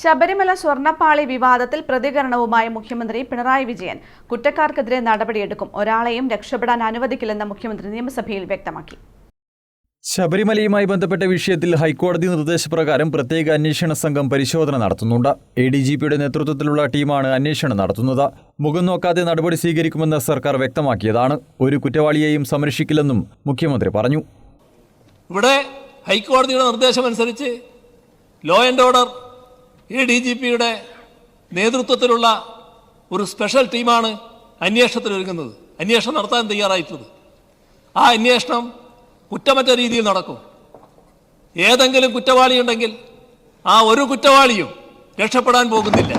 ശബരിമല സ്വർണപ്പാളി വിവാദത്തിൽ പ്രതികരണവുമായി മുഖ്യമന്ത്രി പിണറായി വിജയൻ. കുറ്റക്കാർക്കെതിരെ നടപടിയെടുക്കും. ഒരാളെയും രക്ഷപ്പെടാൻ അനുവദിക്കില്ലെന്ന് മുഖ്യമന്ത്രി നിയമസഭയിൽ വ്യക്തമാക്കി. ശബരിമലയുമായി ബന്ധപ്പെട്ട വിഷയത്തിൽ ഹൈക്കോടതി നിർദ്ദേശപ്രകാരം പ്രത്യേക അന്വേഷണ സംഘം പരിശോധന നടത്തുന്നുണ്ട്. എ ഡി ജി പിയുടെ നേതൃത്വത്തിലുള്ള ടീമാണ് അന്വേഷണം നടത്തുന്നത്. മുഖം നോക്കാതെ നടപടി സ്വീകരിക്കുമെന്ന് സർക്കാർ വ്യക്തമാക്കിയതാണ്. ഒരു കുറ്റവാളിയെയും സംരക്ഷിക്കില്ലെന്നും മുഖ്യമന്ത്രി പറഞ്ഞു. ഇവിടെ ഹൈക്കോടതിയുടെ നിർദ്ദേശമനുസരിച്ച് law and order A D G പിയുടെ നേതൃത്വത്തിലുള്ള ഒരു സ്പെഷ്യൽ ടീമാണ് അന്വേഷണത്തിന് ഒരുങ്ങുന്നത്. അന്വേഷണം നടത്താൻ തയ്യാറായിട്ടുള്ളത്. ആ അന്വേഷണം കുറ്റമറ്റ രീതിയിൽ നടക്കും. ഏതെങ്കിലും കുറ്റവാളിയുണ്ടെങ്കിൽ ആ ഒരു കുറ്റവാളിയും രക്ഷപ്പെടാൻ പോകുന്നില്ല.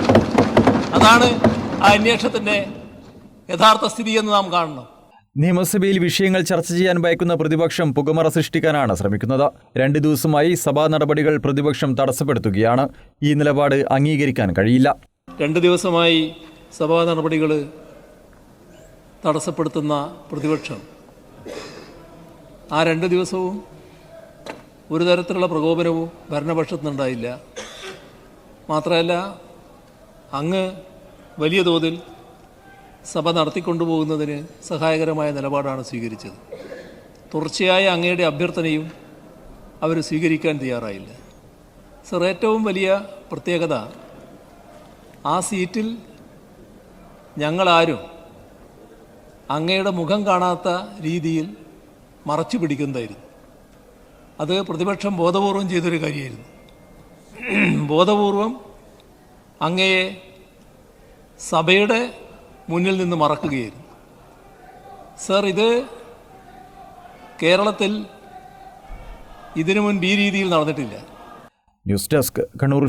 അതാണ് ആ അന്വേഷണത്തിന്റെ യഥാർത്ഥ സ്ഥിതി എന്ന് നാം കാണണം. നിയമസഭയിൽ വിഷയങ്ങൾ ചർച്ച ചെയ്യാൻ ഭയക്കുന്ന പ്രതിപക്ഷം പുകമറ സൃഷ്ടിക്കാനാണ് ശ്രമിക്കുന്നത്. രണ്ട് ദിവസമായി സഭാ നടപടികൾ പ്രതിപക്ഷം തടസ്സപ്പെടുത്തുകയാണ്. ഈ നിലപാട് അംഗീകരിക്കാൻ കഴിയില്ല. രണ്ട് ദിവസമായി സഭാ നടപടികൾ തടസ്സപ്പെടുത്തുന്ന പ്രതിപക്ഷം ആ രണ്ട് ദിവസവും ഒരു തരത്തിലുള്ള പ്രകോപനവും ഭരണപക്ഷത്തുനിന്നുണ്ടായില്ല മാത്രമല്ല അങ്ങ് വലിയ തോതിൽ സഭ നടത്തിക്കൊണ്ടുപോകുന്നതിന് സഹായകരമായ നിലപാടാണ് സ്വീകരിച്ചത്. തുടർച്ചയായ അങ്ങയുടെ അഭ്യർത്ഥനയും അവർ സ്വീകരിക്കാൻ തയ്യാറായില്ല. സർ ഏറ്റവും വലിയ പ്രത്യേകത ആ സീറ്റിൽ ഞങ്ങളാരും അങ്ങയുടെ മുഖം കാണാത്ത രീതിയിൽ മറച്ചു പിടിക്കുന്നതായിരുന്നു. അത് പ്രതിപക്ഷം ബോധപൂർവം ചെയ്തൊരു കാര്യമായിരുന്നു. ബോധപൂർവം അങ്ങയെ സഭയുടെ മുന്നിൽ നിന്ന് മറക്കുകയായിരുന്നു. സർ ഇത് കേരളത്തിൽ ഇതിനു മുൻപ് ഈ രീതിയിൽ നടന്നിട്ടില്ല. News desk Kannur